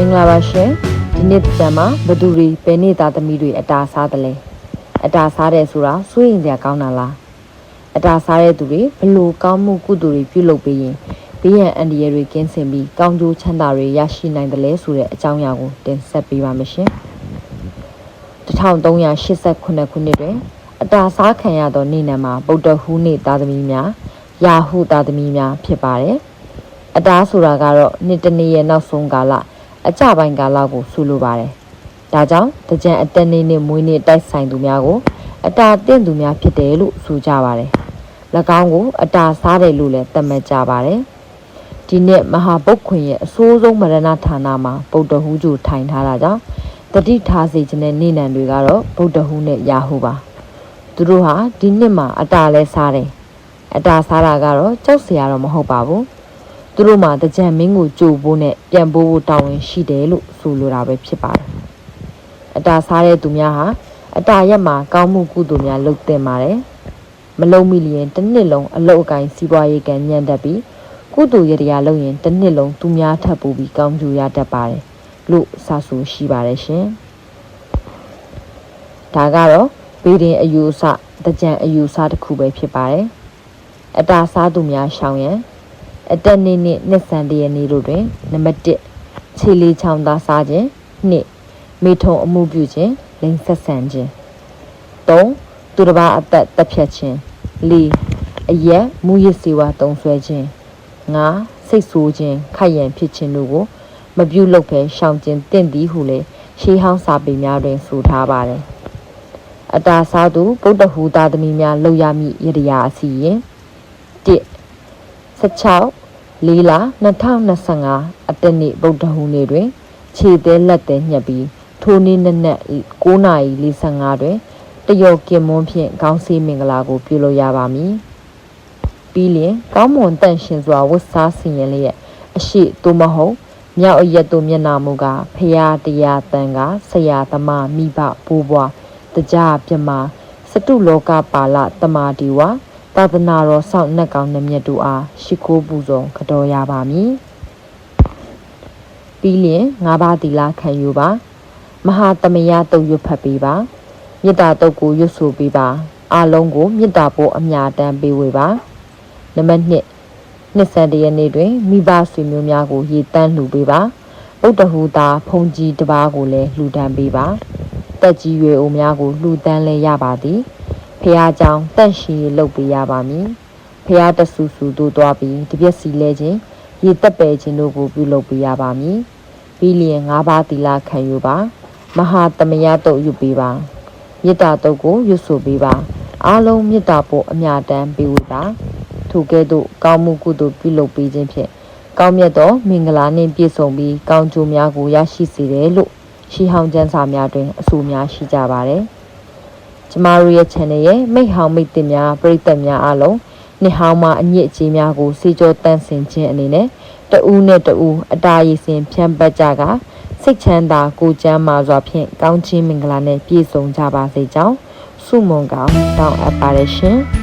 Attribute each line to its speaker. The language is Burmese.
Speaker 1: င်္ဂလာပါရှင်ဒီနေ့ကြံမှာဘသူတွေဘယ်နေ့သားသမီးတွေအတာစားတယ်လဲအတာစားတယ်ဆိုတာစိုးရင်စရာကောင်းတာလားအတာစားတဲ့သူတွေဘလို့ကောင်းမှုကုသိုလ်တွေပြုလုပ်ပေးရင်ဘေးရန်အန္တရာယ်တွေကင်းစင်ပြီးကောင်းကျိုးချမ်းသာတွေရရှိနိုင်တယ်လဲဆိုတဲ့အကြောင်းအရာကိုတင်ဆက်ပေးပါမယ်ရှင်1389ခုနှစ်တွင်အတာစားခံရသောနေ့နံမှာဗုဒ္ဓဟူးနေ့သားသမီးများယာဟုသားသမီးများဖြစ်ပါတယ်အတားဆိုတာကတော့နှစ်တစ်နေ့ရဲ့နောက်ဆုံးကာလ အကြပိုင်းကာလကိုဆိုလိုပါတယ်။ဒါကြောင့်တကြံအတက်နေ့နဲ့မွေးနေ့တိုက်ဆိုင်သူများကို အတာတင့်သူများဖြစ်တယ်လို့ဆိုကြပါတယ်။၎င်းကိုအတာစားတယ်လို့လည်းသတ်မှတ်ကြပါတယ်။ဒီနေ့မဟာပုတ်ခွင်ရဲ့အဆိုးဆုံးမရဏဌာနမှာဗုဒ္ဓဟူးကျူထိုင်ထားတာကြောင့်တတိထားစေခြင်းတဲ့နေ့နံတွေကတော့ဗုဒ္ဓဟူးနဲ့ယာဟုပါ။သူတို့ဟာဒီနှစ်မှာအတာလဲစားတယ်။အတာစားတာကတော့ကြောက်စရာတော့မဟုတ်ပါဘူး။ သူတို့မှာတကြံမင်းကိုကြိုဖို့နဲ့ပြန်ပို့ဖို့တာဝန်ရှိတယ်လို့ဆိုလိုတာပဲဖြစ်ပါတယ်။အတာစားတဲ့သူများဟာအတာရက်မှာကောင်းမှုကုသိုလ်များလုပ်တင်ပါတယ်။မလုံးမိလျင်တစ်နှစ်လုံးအလုတ်အကိုင်းစီးပွားရေးကံညံ့တတ်ပြီးကုသိုလ်ရတရားလုပ်ရင်တစ်နှစ်လုံးသူများထပ်ပို့ပြီးကောင်းကျိုးရတတ်ပါတယ်လို့စာဆိုရှိပါတယ်ရှင်။ဒါကတော့ဘေးရင်အယူအဆတကြံအယူအဆတစ်ခုပဲဖြစ်ပါတယ်။အတာစားသူများရှောင်ရန် အတက်နေ့နေ့နှစ်ဆန်တရနေ့တို့တွင်နံပါတ်1ခြေလေးချောင်းသားစားခြင်း2မိထုံအမှုပြုခြင်းလိန်ဆက်ဆန်ခြင်း3သူတစ်ပါးအသက်တက်ဖြတ်ခြင်း4အရက်မူရစ်စေဝါတုံဆွဲခြင်း5စိတ်ဆိုးခြင်းခိုက်ရန်ဖြစ်ခြင်းတို့ကိုမပြုလုပ်ဘဲရှောင်ကျဉ်တင့်သည်ဟုလေရှေးဟောင်းစာပေများတွင်ဆိုထားပါတယ်အတာစားသူဗုဒ္ဓဟူသားသမီးများလောက်ရမည့်ရတရားအစီရင်1 16လေးလ2025အတနေ့ဗုဒ္ဓဟူးနေ့တွင် ခြေသေးလက်သေးညှက်ပြီးထိုနေ့နက်နက်9:45တွင်တယောကင်မွန်းဖြင့်ခေါင်းစည်းမင်္ဂလာကိုပြုလုပ်ရပါမည်ပြီးလျင်ကောင်းမွန်တန့်ရှင်စွာဝတ်စားဆင်ရင်လျက်အရှိသို့မဟုတ်မြောက်အရက်တို့မျက်နာမူကဖရာတရားတန်ကဆရာသမားမိဘဘိုးဘွားတကြပြမစတုလောကပါလတမာဒီဝါ သာသနာတော်ဆောက်နှက်ကောင်းနှမျက်တို့အားရှိခိုးပူဇော်ခတော်ရပါမည်ပြီးလျင်ငါးပါးသီလခံယူပါမဟာတမယတုတ်ရွတ်ဖတ်ပေးပါမေတ္တာတုတ်ကိုရွတ်ဆိုပေးပါအလုံးကိုမေတ္တာပို့အမြတမ်းပေးဝေပါနံပါတ်1နှစ်ဆန်တရနေ့တွင်မိဘဆွေမျိုးများကိုရေတန်းလှူပေးပါဥတ္တဟူသာဖုန်ကြီးတစ်ပါးကိုလည်းလှူဒန်းပေးပါတက်ကြီးရွယ်အိုများကိုလှူဒန်းလဲရပါသည် ဖះเจ้าတန့်ရှိလုပ်ပေးရပါမည်ဖះတဆူဆူတို့သွားပြီးတပြက်စီလဲခြင်းရေတက်ပယ်ခြင်းတို့ကိုပြုလုပ်ပေးရပါမည်ပြီးလျင်၅ပါးသီလခံယူပါ မဟာတမယတုတ်ယူပေးပါမေတ္တာတုတ်ကိုရွတ်ဆိုပေးပါအားလုံးမေတ္တာပို့အမြတမ်းပေးဝေပါထိုကဲ့သို့ကောင်းမှုကုသိုလ်ပြုလုပ်ပေးခြင်းဖြင့်ကောင်းမြတ်သောမင်္ဂလာနှင့်ပြည့်စုံပြီးကောင်းကျိုးများကိုရရှိစေတယ်လို့ရှီဟောင်းကျမ်းစာများတွင်အဆိုများရှိကြပါတယ်။ ကျမတို့ရဲ့ channel ရဲ့မိတ်ဟောင်မိတ်တင်များပရိသတ်များအားလုံးနှစ်ဟောင်းမှာအညစ်အကြေးများကိုစေကြောတန့်စင်ခြင်းအနေနဲ့တဦးနဲ့တဦးအတားရည်စင်ဖြန့်ပတ်ကြကစိတ်ချမ်းသာကိုကျမ်းမာစွာဖြင့်ကောင်းချီးမင်္ဂလာနဲ့ပြည့်စုံကြပါစေကြောင်းဆုမွန်ကောင်းတောင်းအပ်ပါတယ်ရှင်။